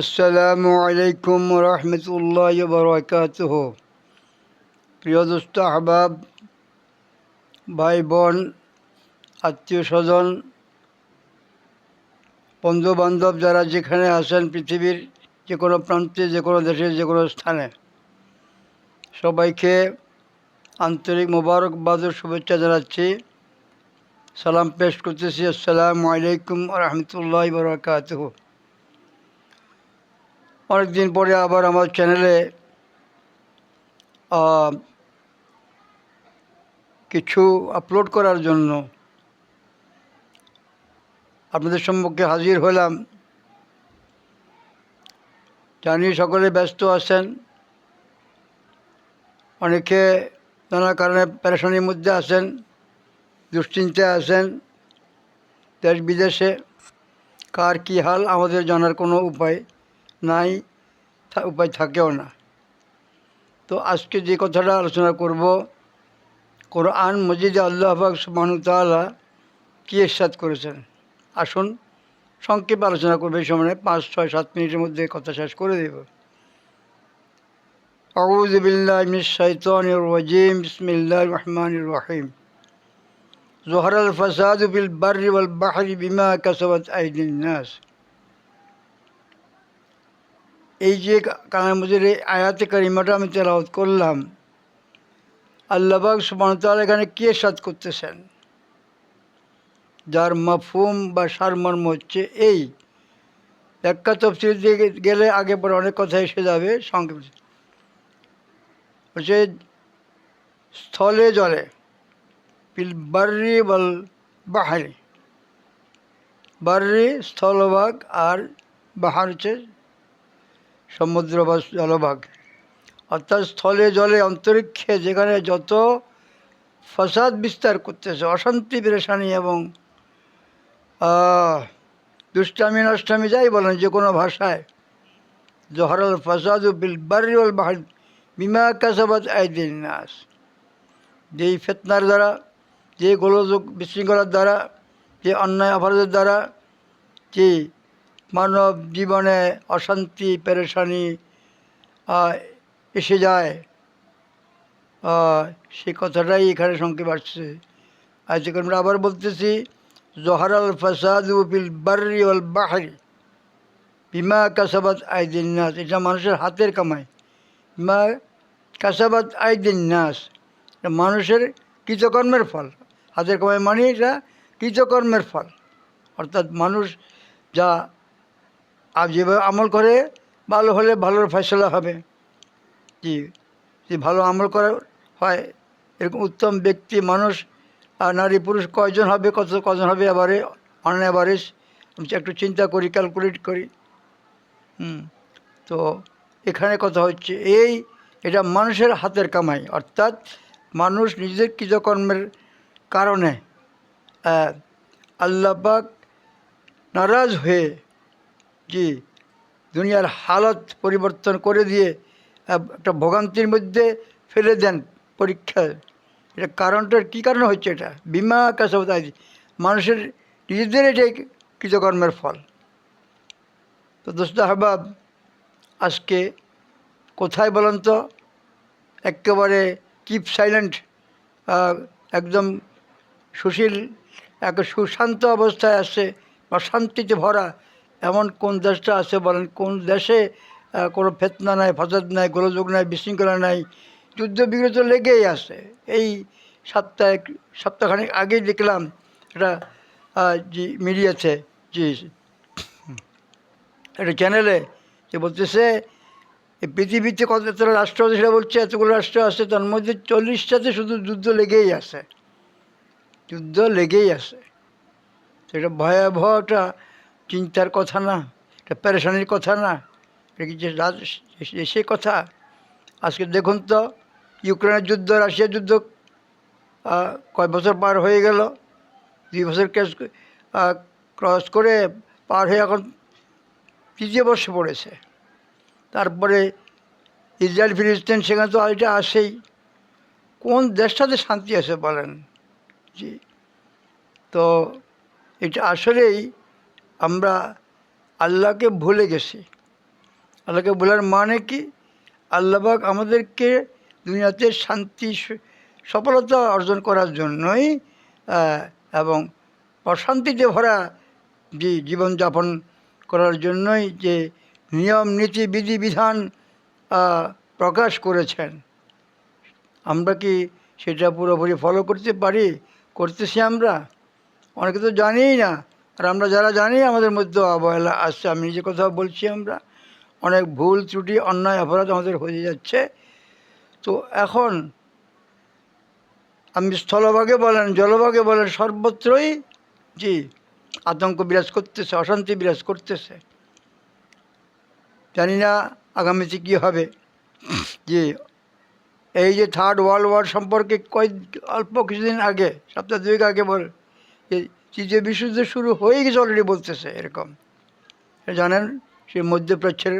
আসসালামু আলাইকুম রহমতুল্লাহ বরকাতহ। প্রিয় দোস্ত, আহবাব ভাই বোন আত্মীয় স্বজন বন্ধু বান্ধব যারা যেখানে আছেন পৃথিবীর যে কোনো প্রান্তে যে কোনো দেশে যে কোনো স্থানে, সবাইকে আন্তরিক মোবারকবাদ শুভেচ্ছা জানাচ্ছি। সালাম পেশ করতেছি। আসসালামু আলাইকুম রহমতুল্লাহ বরকাতহ। অনেকদিন পরে আবার আমার চ্যানেলে কিছু আপলোড করার জন্য আপনাদের সম্মুখে হাজির হলাম। জানি সকলে ব্যস্ত আছেন। অনেকে নানা কারণে পেরেশানির মধ্যে আছেন, দুশ্চিন্তায় আছেন দেশ বিদেশে কার কী হাল, আমাদের জানার কোনো উপায় নাই উপায় থাকেও না। তো আজকে যে কথাটা আলোচনা করব, কোরআন মজিদে আল্লাহ আবাক তালা কী এরশাদ করেছেন? আসুন, সংক্ষেপে আলোচনা করবে, এই সময় পাঁচ, ছয়, সাত মিনিটের মধ্যে কথা শেষ করে দেব। আউজিবিল্লাহিম বিসমিল্লাহ জোহরাল ফসাদ বিল বারি ওয়াল বাহরি বিমা কাসবাদ আইদিন নাস। এই যে কানের মধ্যে এই আয়াতে কারিমাটা আমি তেলাওয়াত করলাম আল্লাহবাক সুবাহতাল এখানে কে সাত করতেছেন? যার মাফহুম বা সারমর্ম হচ্ছে এই। ব্যাখ্যা তফসিল দিয়ে গেলে আগে পরে অনেক কথা এসে যাবে, সংক্ষেপ। হচ্ছে স্থলে জলে বার্রি বল বাহারি। বার্রি, স্থলভাগ আর বাহার হচ্ছে সমুদ্র বা জলভাগ। অর্থাৎ স্থলে জলে অন্তরিক্ষে যেখানে যত ফসাদ বিস্তার করতেছে, অশান্তি, পেরেশানি এবং দুষ্টামি, নষ্টামি, যাই বলেন যে কোনো ভাষায়, জহরল ফসাদ বিল বিমা কাসাবাদ আইদিন নাস। যেই ফেতনার দ্বারা যে গোলযোগ বিশৃঙ্খলার দ্বারা, যে অন্যায় অপরাধের দ্বারা, যে মানব জীবনে অশান্তি, পেরেশানি এসে যায়। সেই কথাটাই এখানে সংক্ষেপ আসছে। আজকে আমরা আবার বলতেছি জহারাল ফাসাদ বিল বার্রি অল বাহারি বিমা কাসাবাত আইদিন নাস। এটা মানুষের হাতের কামাই। বিমা কাসাবাত আইদিন নাস। এটা মানুষের কৃতকর্মের ফল। হাতের কামাই মানে এটা কৃতকর্মের ফল। অর্থাৎ মানুষ যা আর যেভাবে আমল করে, ভালো হলে ভালোর ফয়সলা হবে। জি, যদি ভালো আমল করা হয়, এরকম উত্তম ব্যক্তি, মানুষ আর নারী, পুরুষ, কয়জন হবে, কত, কজন হবে এবারে অন অ্যাভারেজ আমি একটু চিন্তা করি ক্যালকুলেট করি। হুম, তো এখানে কথা হচ্ছে, এই এটা মানুষের হাতের কামাই, অর্থাৎ মানুষ নিজের কৃতকর্মের কারণে আল্লাহ নারাজ হয়ে দুনিয়ার হালত পরিবর্তন করে দিয়ে একটা ভোগান্তির মধ্যে ফেলে দেন পরীক্ষায় এটা কারণটার কী কারণে হচ্ছে এটা? বিমা কাসাবতাই মানুষের নিজেদের এটাই কৃতকর্মের ফল। তো দোস্ত আহবাব, আজকে কোথায় বলেন তো? একেবারে কিপ সাইলেন্ট একদম সুশীল, এক সুশান্ত অবস্থায় আছে বা শান্তিতে ভরা এমন কোন দেশটা আছে বলেন, কোন দেশে কোনো ফেতনা নাই, ফসাদ নাই, গোলযোগ নাই, বিশৃঙ্খলা নাই যুদ্ধ বিগ্রত লেগেই আছে। এই সপ্তাহে সপ্তাহখানেক আগেই দেখলাম এটা জি মিডিয়াতে জি একটা চ্যানেলে যে বলতেছে পৃথিবীতে কত এতটা রাষ্ট্র আছে সেটা বলছে, এতগুলো রাষ্ট্র আছে, তার মধ্যে চল্লিশটাতে শুধু যুদ্ধ লেগেই আছে। যুদ্ধ লেগেই আছে। তো এটা ভয়াবহটা চিন্তার কথা না এটা প্যারেশানির কথা না, এটা কি সে কথা? আজকে দেখুন তো, ইউক্রেনের যুদ্ধ রাশিয়ার যুদ্ধ কয় বছর পার হয়ে গেল? দুই বছর ক্যাশ ক্রস করে পার হয়ে এখন তৃতীয় বর্ষে পড়েছে। তারপরে ইসরায়েল, ফিলিস্তিন, সেখানে তো এটা আসেই। কোন দেশটাতে শান্তি আছে বলেন? জি। তো এটা আসলেই আমরা আল্লাহকে ভুলে গেছি। আল্লাহকে ভোলার মানে কি? আল্লাহবাক আমাদেরকে দুনিয়াতে শান্তি, সফলতা অর্জন করার জন্যই এবং অশান্তিতে ভরা যে জীবনযাপন করার জন্যই যে নিয়ম, নীতি, বিধি, বিধান প্রকাশ করেছেন। আমরা কি সেটা পুরোপুরি ফলো করতে পারি? করতেছি আমরা? অনেকে তো জানিই না। আর আমরা যারা জানি, আমাদের মধ্যে অবহেলা আসছে আমি নিজে কথা বলছি আমরা, অনেক ভুল ত্রুটি, অন্যায়, অপরাধ আমাদের হয়ে যাচ্ছে। তো এখন আমি স্থলভাগে বলেন, জলভাগে বলেন, সর্বত্রই জি, আতঙ্ক বিরাজ করতেছে, অশান্তি বিরাজ করতেছে। জানি না আগামীতে কী হবে। যে এই যে থার্ড ওয়ার্ল্ড ওয়ার সম্পর্কে কয়েক, অল্প কিছুদিন আগে, সপ্তাহ দুয়েক আগে বল যে তৃতীয় বিশ্বযুদ্ধ শুরু হয়ে গেছে অলরেডি বলতেছে এরকম। জানেন সে মধ্যপ্রাচ্যের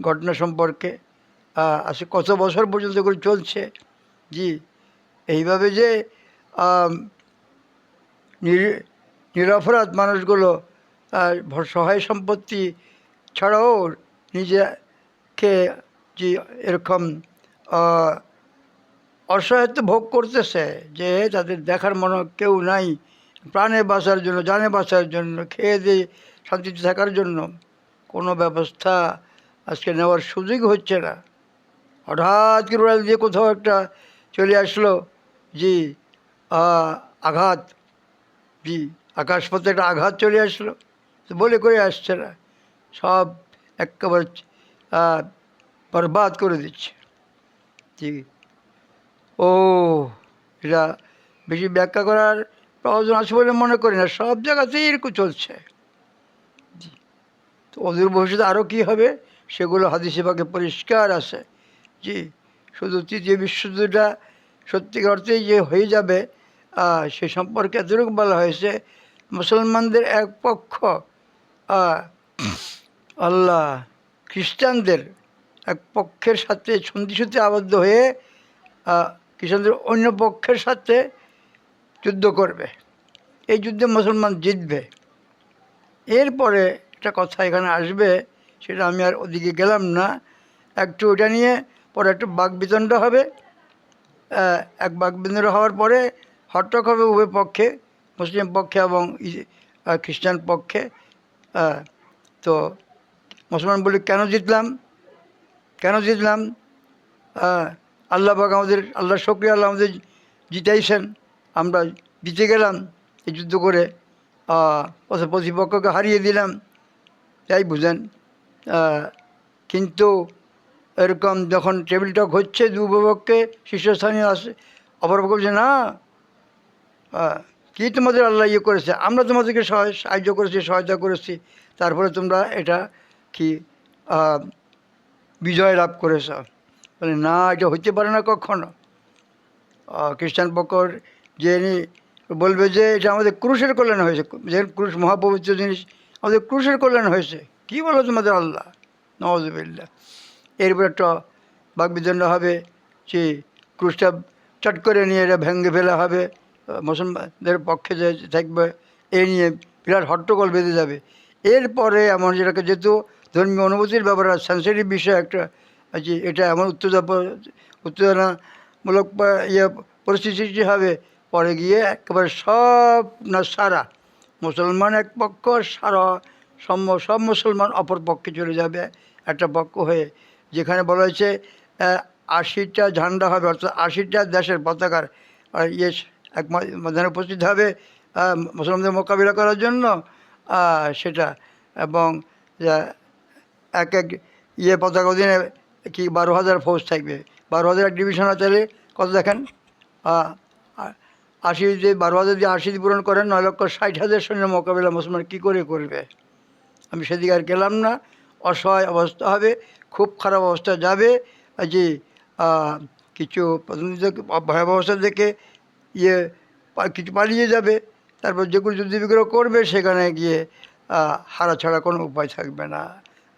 ঘটনা সম্পর্কে আজকে কত বছর পর্যন্ত করে চলছে। জি, এইভাবে যে নিরপরাধ মানুষগুলো সহায় সম্পত্তি ছাড়াও নিজেকে যে এরকম অসহায়ত্ব ভোগ করতেছে, যে তাদের দেখার মনে কেউ নাই প্রাণে বাঁচার জন্য জানে বাঁচার জন্য, খেয়ে দিয়ে শান্তিতে থাকার জন্য কোনো ব্যবস্থা আজকে নেওয়ার সুযোগ হচ্ছে না। হঠাৎ করে দিয়ে কোথাও একটা চলে আসলো, জি আঘাত, জি, আকাশপথে একটা আঘাত চলে আসলো, তো বলে করে আসছে না। সব একেবারে বরবাদ করে দিচ্ছে। জি। ও, এটা বেশি ব্যাখ্যা করার প্রয়োজন আছে বলে মনে করি না সব জায়গাতেই এরকম চলছে। জি। তো অদূর ভবিষ্যতে আরও কী হবে সেগুলো হাদিসে পাকে পরিষ্কার আছে। জি শুধু তৃতীয় বিশ্বযুদ্ধটা সত্যিকার অর্থেই যে হয়ে যাবে সে সম্পর্কে এতটুকু বলা হয়েছে মুসলমানদের এক পক্ষ আল্লাহ খ্রিস্টানদের এক পক্ষের সাথে সন্ধিসূত্রে আবদ্ধ হয়ে খ্রিস্টানদের অন্য পক্ষের সাথে যুদ্ধ করবে। এই যুদ্ধে মুসলমান জিতবে। এরপরে একটা কথা এখানে আসবে, সেটা আমি আর ওদিকে গেলাম না। একটু ওটা নিয়ে, পরে একটু বাকবিতণ্ড হবে। এক বাকবিতণ্ড হওয়ার পরে হট্টক হবে উভয় পক্ষে, মুসলিম পক্ষে এবং খ্রিস্টান পক্ষে। তো মুসলমান বলি কেন জিতলাম? কেন জিতলাম? আল্লাহ পাক আমাদের, আল্লাহ শক্রিয়া আল্লাহ আমাদের জিতাইছেন। আমরা জিতে গেলাম, এই যুদ্ধ করে প্রতিপক্ষকে হারিয়ে দিলাম। তাই বুঝেন কিন্তু এরকম যখন টেবিল টক হচ্ছে দুপক্ষে শীর্ষস্থানীয় আসে, অপরপক্ষ বলছে, না কি তোমাদের আল্লাহ ইয়ে করেছে? আমরা তোমাদেরকে সহায়- সাহায্য করেছি, সহায়তা করেছি। তারপরে তোমরা এটা কি বিজয় লাভ করেছ? বলে, না, এটা হতে পারে না কখনো। খ্রিস্টান পক্ষর যে বলবে যে এটা আমাদের ক্রুশের কল্যাণ হয়েছে। যে ক্রুশ মহাপবিত্র জিনিস, আমাদের ক্রুশের কল্যাণ হয়েছে। কি বলো তোমাদের আল্লাহ? নওয়াজবিল্লা এরপর একটা বাগবিদণ্ড হবে, যে ক্রুশটা চট করে নিয়ে এটা ভেঙে ফেলা হবে, মুসলমানদের পক্ষে যে থাকবে, এ নিয়ে বিরাট হট্টগোল বেঁধে যাবে। এরপরে এমন যেটাকে যেহেতু ধর্মীয় অনুভূতির ব্যাপারে সেন্সিটিভ বিষয় একটা যে এটা এমন উত্তেজনা, উত্তেজনামূলক ইয়ে পরিস্থিতি হবে পরে গিয়ে একেবারে সব না, সারা। মুসলমান এক পক্ষ, সারা। সব সব মুসলমান অপর পক্ষে চলে যাবে একটা পক্ষ হয়ে। যেখানে বলা হয়েছে আশিটা ঝান্ডা হবে, অর্থাৎ আশিটা দেশের পতাকার ইয়ে এক মা- মাঝখানে উপস্থিত হবে মুসলমানদের মোকাবিলা করার জন্য সেটা। এবং এক এক ইয়ে পতাকা অধীনে কি, বারো হাজার ফৌজ থাকবে। বারো হাজার এক ডিভিশন আছে কত দেখেন? আশি যে, বারো হাজার দিয়ে আশি পূরণ করেন, নয় লক্ষ ষাট হাজার সৈন্য মোকাবিলা মুসলমান কী করে করবে? আমি সেদিকে আর গেলাম না। অসহায় অবস্থা হবে, খুব খারাপ অবস্থা যাবে। যে কিছু ভয়াবহ অবস্থা দেখে ইয়ে কিছু পালিয়ে যাবে। তারপর যেগুলো যুদ্ধ বিগ্রহ করবে, সেখানে গিয়ে হারা ছাড়া কোনো উপায় থাকবে না।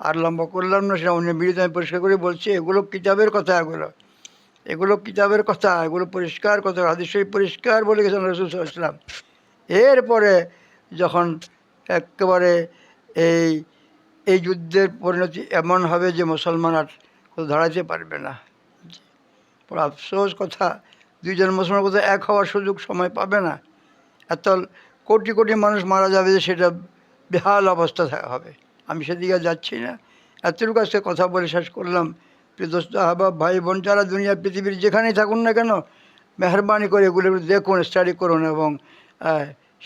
আর লম্বা করলাম না, সেটা অন্য বিরুদ্ধে আমি পরিষ্কার করে বলছি, এগুলো কিতাবের কথা এগুলো। এগুলো কিতাবের কথা, এগুলো পরিষ্কার কথা, হাদিস পরিষ্কার বলে গেছেন রসুল ইসলাম এরপরে যখন একেবারে এই এই যুদ্ধের পরিণতি এমন হবে যে মুসলমান আর দাঁড়াতে পারবে না। আফসোস কথা, দুইজন মুসলমান কোথাও এক হওয়ার সুযোগ সময় পাবে না। এত কোটি কোটি মানুষ মারা যাবে যে সেটা বেহাল অবস্থা হবে। আমি সেদিকে যাচ্ছি না। এতটুকু আজকে কথা বলে শেষ করলাম। দোস্ত ভাই বোন যারা দুনিয়া, পৃথিবীর যেখানেই থাকুন না কেন, মেহরবানি করে এগুলো দেখুন স্টাডি করুন এবং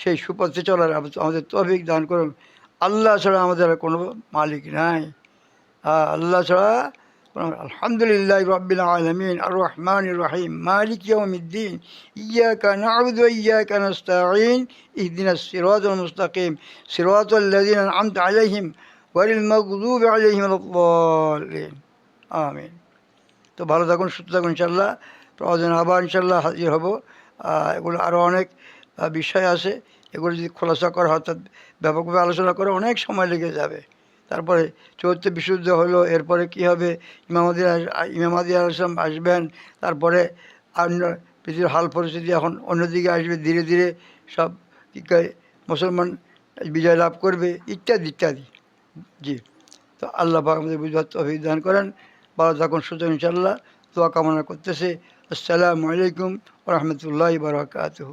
সেই সুপথে চলার আমাদের তৌফিক দান করুন। আল্লাহ ছাড়া আমাদের কোনো মালিক নাই। আল্লাহ ছাড়া আলহামদুলিল্লাহ রব্বিল আলমিন আর রহমান রহিম, মালিক ইয়াউমিদ্দিন, ইয়াকা না'বুদু ওয়া ইয়াকা নাস্তাঈন ইহদিনাস সিরাতাল মুস্তাকিম আলাইহিম গায়রিল মাগদুবি আলাইহিম ওয়ালাদ-দাল্লিন আমিন। তো ভালো থাকুন, সুস্থ থাকুন ইনশাল্লাহ প্রয়োজন আবার ইনশাল্লাহ হাজির হব। এগুলো আরও অনেক বিষয় আছে। এগুলো যদি খোলাসা করা অর্থাৎ ব্যাপকভাবে আলোচনা করে অনেক সময় লেগে যাবে। তারপরে চতুর্থ বিশুদ্ধ হলো, এরপরে কি হবে? ইমামাদি ইমামাদি আলসালাম আসবেন, তারপরে অন্য পৃথিবীর হাল পরিস্থিতি এখন অন্যদিকে আসবে, ধীরে ধীরে সব কী মুসলমান বিজয় লাভ করবে, ইত্যাদি ইত্যাদি। জি। তো আল্লাহ আমাদের বুঝবার অভিধান করেন। ভালো থাকুন সুযোগ ইনশাল্লাহ দোয়া কামনা করতেছে। আসসালামু আলাইকুম রহমতুল্লাহ বারকাতুহ।